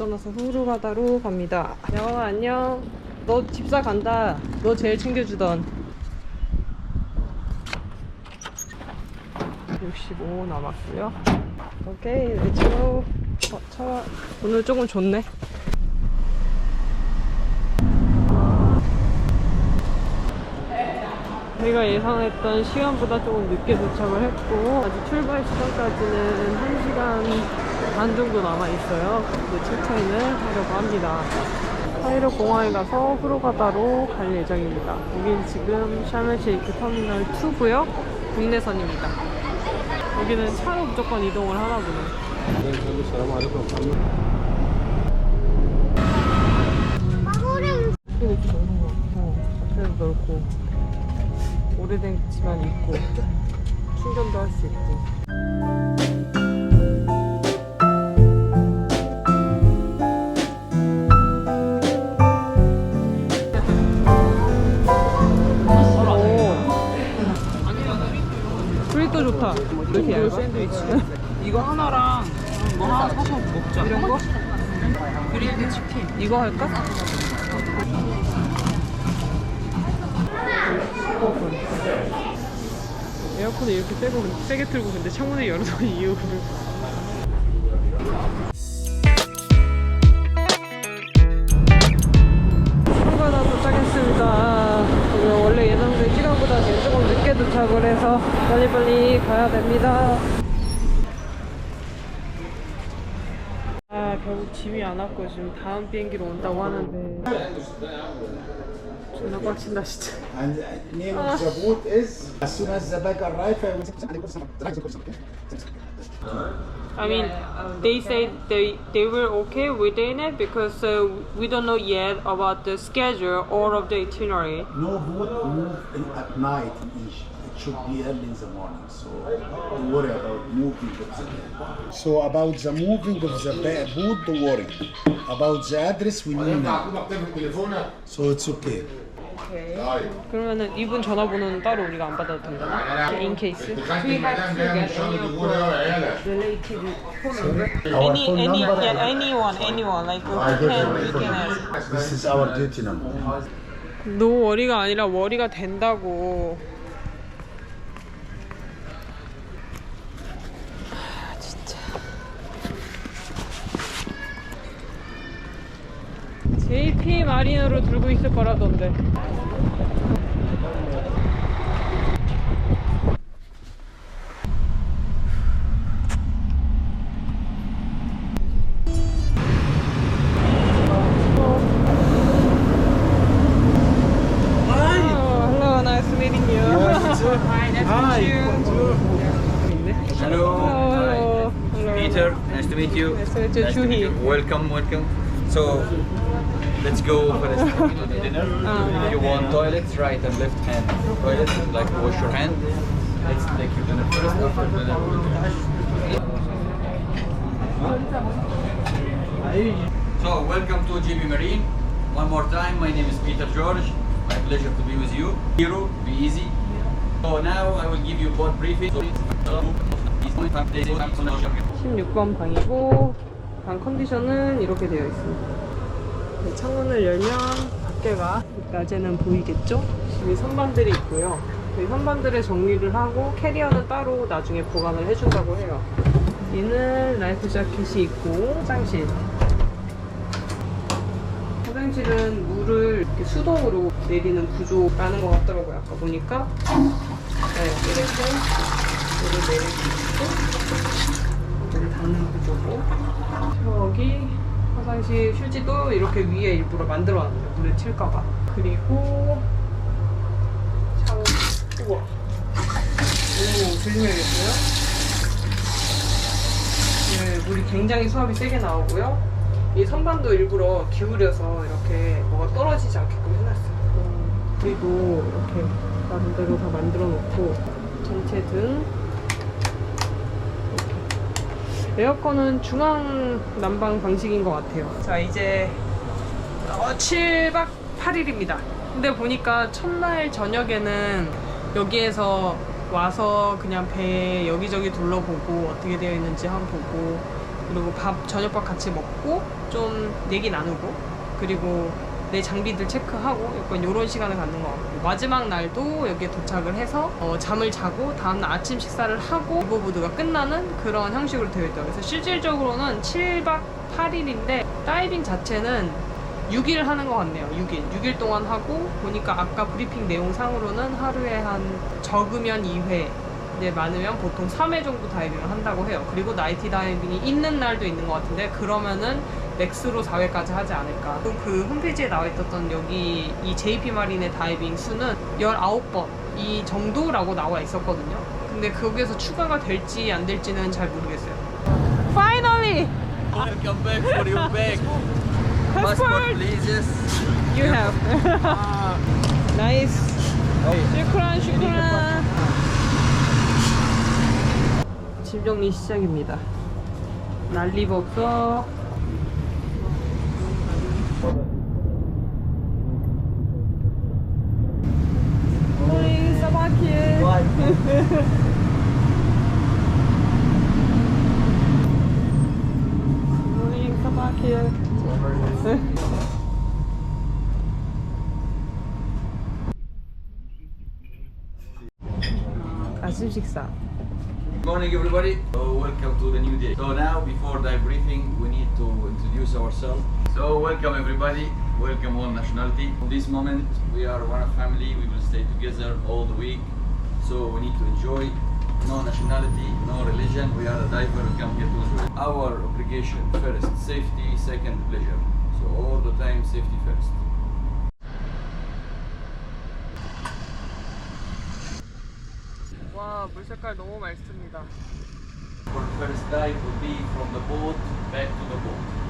떠나서 후루가다로 갑니다. 영아 안녕. 너 집사 간다. 너 제일 챙겨주던. 65 남았고요. 오케이, 렛츠고. 어, 차 오늘 조금 좋네. 저희가 예상했던 시간보다 조금 늦게 도착을 했고 아직 출발 시간까지는 1시간 반 정도 남아있어요. 이제 체크인을 하려고 합니다. 카이로 공항에 가서 후루가다로 갈 예정입니다. 여긴 지금 샤멜쉐이크 터미널 2고요. 국내선입니다. 여기는 차로 무조건 이동을 하나 보네 이거 좋은 거 같고 앞에도 넓고 오래된 집안이 있고 충전도 할 수 있고 좋다 이렇게 얇아? 샌드위치 이거 하나랑 뭐 하나 사서 먹자. 이런 거? 그릴드 치킨. 이거 할까? 에어컨을 이렇게 세고 세게 틀고 근데 창문을 열어놓은 이유를 가야 됩니다. 아 결국 짐이 안 왔고 지금 다음 비행기로 온다고 하는데 존나 빡친다 진짜 And the name of the boat is as soon as the bag arrives, I will I mean they say they they were okay within it because uh, we don't know yet about the schedule or of the itinerary No boat move in, at night in Egypt. Should be early in the morning. So don't worry about moving of the boat. So about the moving of the ba- boat, don't worry. About the address, we know now. So it's okay. 그러면은 이분 전화번호는 따로 우리가 안 받아도 되나? In case we have to get any of the related phone number Our any phone any number? yeah, anyone anyone like we can we can ask This is our duty number. 노 워리가 아니라 워리가 된다고. JP 마리너로 들고 있을 거라던데. Oh, hello, nice meeting you. Hi, nice to meet you. Hello. Peter, nice to meet you. Nice to meet you, Nice Chuhi. you. Welcome, welcome. So, let's go first to dinner. Uh-huh. If you want toilets, right and left hand toilets, like wash your hand. Let's take your dinner first. After dinner, we'll So, welcome to GB Marine. One more time, my name is Peter George. My pleasure to be with you. Hero, be easy. So now I will give you board briefing. 16번 방이고 방 컨디션은 이렇게 되어 있습니다. 네, 창문을 열면 밖에가 낮에는 보이겠죠? 여기 선반들이 있고요. 이 선반들의 정리를 하고 캐리어는 따로 나중에 보관을 해준다고 해요. 얘는 라이프 자켓이 있고 화장실. 화장실은 물을 수동으로 내리는 구조라는 것 같더라고요. 아까 보니까. 네, 이렇게 물을 있고 물을 닫는 구조고 저기 화장실 휴지도 이렇게 위에 일부러 만들어 놨네요. 물에 튈까봐. 그리고 샤워. 우와. 오 조심해야겠어요? 네, 물이 굉장히 수압이 세게 나오고요. 이 선반도 일부러 기울여서 이렇게 뭐가 떨어지지 않게끔 해놨어요. 그리고 이렇게 나름대로 다 만들어 놓고 전체 등 에어컨은 중앙 난방 방식인 것 같아요. 자, 이제 어, 7박 8일입니다. 근데 보니까 첫날 저녁에는 여기에서 와서 그냥 배 여기저기 둘러보고 어떻게 되어 있는지 한번 보고 그리고 밥 저녁밥 같이 먹고 좀 얘기 나누고 그리고 내 장비들 체크하고 약간 이런 시간을 갖는 것 같고 마지막 날도 여기에 도착을 해서 어, 잠을 자고 다음날 아침 식사를 하고 리버보드가 끝나는 그런 형식으로 되어 있더라고요. 그래서 실질적으로는 7박 8일인데 다이빙 자체는 6일 하는 것 같네요. 6일. 6일 동안 하고 보니까 아까 브리핑 내용상으로는 하루에 한 적으면 2회 이제 많으면 보통 3회 정도 다이빙을 한다고 해요. 그리고 나이티 다이빙이 있는 날도 있는 것 같은데 그러면은 맥스로 4회까지 하지 않을까. 또그 홈페이지에 나와 있었던 여기 이 JP 마린의 다이빙 수는 19번 이 정도라고 나와 있었거든요. 근데 거기에서 추가가 될지 안 될지는 잘 모르겠어요. Finally! Welcome back for your bag. Passport! please. You have. nice. 슈크란 슈크란. 짐 정리 시작입니다. 난리가 없 Morning, come back here. Good morning, everybody. So welcome to the new day. So now, before the briefing, we need to introduce ourselves. So welcome, everybody. Welcome all nationality. From this moment, we are one family. We will stay together all the week. So, we need to enjoy. No nationality, no religion. We are a diver. We come here to enjoy. Our obligation first, safety. Second, pleasure. So, all the time, safety first. 와, 물 색깔 너무 맑습니다. Our first dive will be from the boat back to the boat.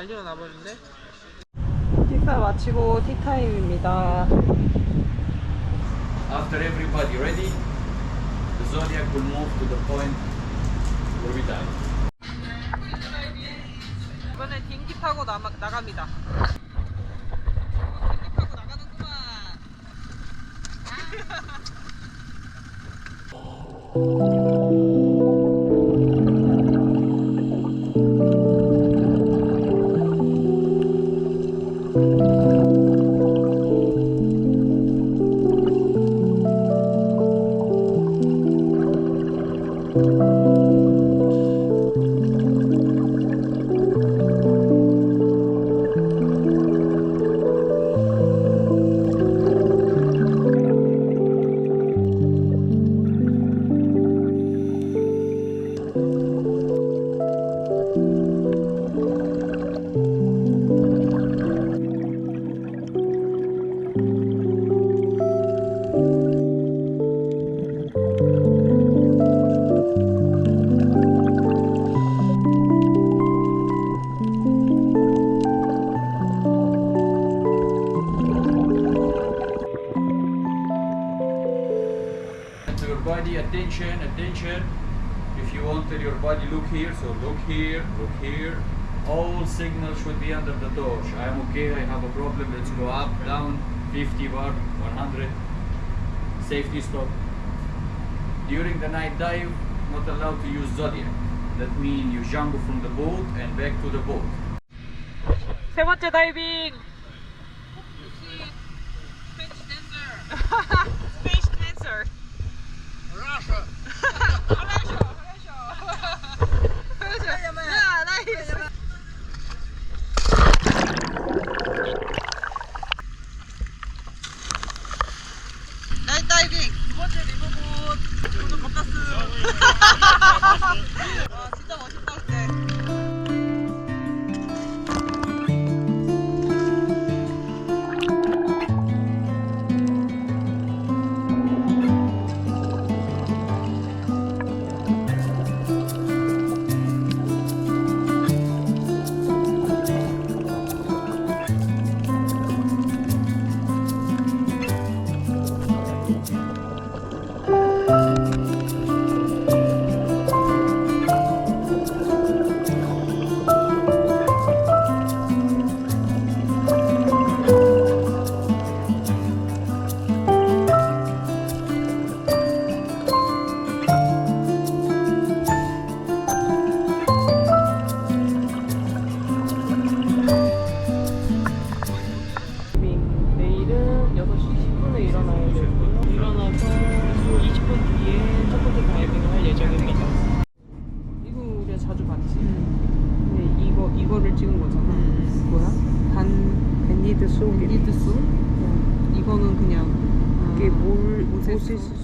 난리가 나버렸네. 식사 마치고 티타임입니다. After everybody ready, the Zodiac will move to the point where we dive. 이번엔 딩기 타고 나, 나갑니다. 딩기 타고 나가는구만. body attention, attention. If you wanted your body look here, so look here, look here. All signals should be under the torch. I am okay, I have a problem, let's go up, down, 50 bar, 100. Safety stop. During the night dive, not allowed to use zodiac. That means you jump from the boat and back to the boat. Say what you're diving! You see, pitch tender! 是 벤니